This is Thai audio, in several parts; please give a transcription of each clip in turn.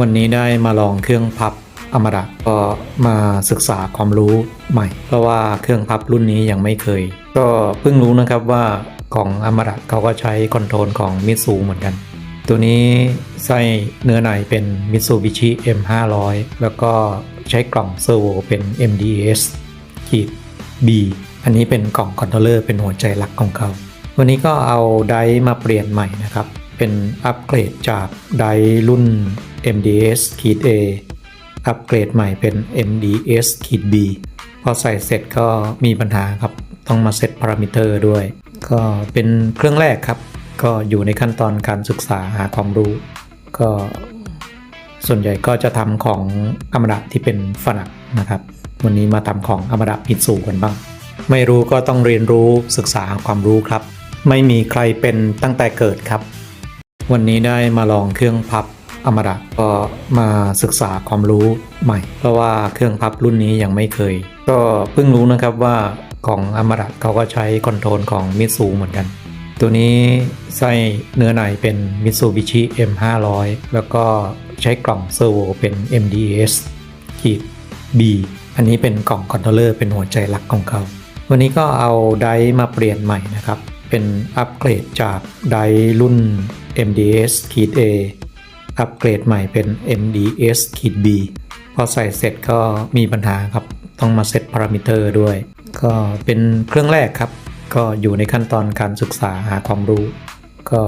วันนี้ได้มาลองเครื่องพับอมระก็มาศึกษาความรู้ใหม่ เพราะว่าเครื่องพับรุ่นนี้ยังไม่เคย ก็เพิ่งรู้นะครับว่าของอมระเขาก็ใช้คอนโทรลของมิตซูเหมือนกัน ตัวนี้ไส้เนื้อในเป็น Mitsubishi M500 แล้วก็ใช้กล่องเซอร์โวเป็น MDS ขีด B อันนี้เป็นกล่องคอนโทรลเลอร์เป็นหัวใจหลักของเขา วันนี้ก็เอาไดมาเปลี่ยนใหม่นะครับ เป็นอัปเกรดจากไดร์รุ่น MDS ขีด A อัปเกรดใหม่เป็น MDS ขีด B พอใส่เสร็จก็มีปัญหาครับ ต้องมาเซตพารามิเตอร์ด้วย ก็เป็นเครื่องแรกครับ ก็อยู่ในขั้นตอนการศึกษาหาความรู้ ก็ส่วนใหญ่ก็จะทำของอมระที่เป็นฝนักนะครับ วันนี้มาทำของอมระพิดสูกันบ้าง ไม่รู้ก็ต้องเรียนรู้ศึกษาความรู้ครับ ไม่มีใครเป็นตั้งแต่เกิดครับ วันนี้ได้มาลองเครื่องพับ อมระก็มาศึกษาความรู้ใหม่ เพราะว่าเครื่องพับรุ่นนี้ยังไม่เคย ก็เพิ่งรู้นะครับว่าของอมระเขาก็ใช้คอนโทรลของมิตซูเหมือนกัน ตัวนี้ไส้เนื้อในเป็น Mitsubishi M500 แล้วก็ใช้กล่องเซอร์โวเป็น MDS ขีด B อันนี้เป็นกล่องคอนโทรลเลอร์เป็นหัวใจหลักของเขา วันนี้ก็เอาไดมาเปลี่ยนใหม่นะครับ เป็นอัปเกรดจากไดร์รุ่น MDS ขีด A อัปเกรดใหม่เป็น MDS ขีด B พอใส่เสร็จก็มีปัญหาครับ ต้องมาเซตพารามิเตอร์ด้วย ก็เป็นเครื่องแรกครับ ก็อยู่ในขั้นตอนการศึกษาหาความรู้ ก็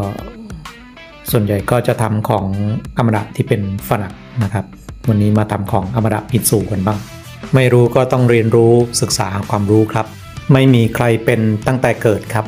ส่วนใหญ่ก็จะทำของอมระที่เป็นฝนักนะครับ วันนี้มาทำของอมระพิดสูกันบ้าง ไม่รู้ก็ต้องเรียนรู้ศึกษาหาความรู้ครับ ไม่มีใครเป็นตั้งแต่เกิดครับ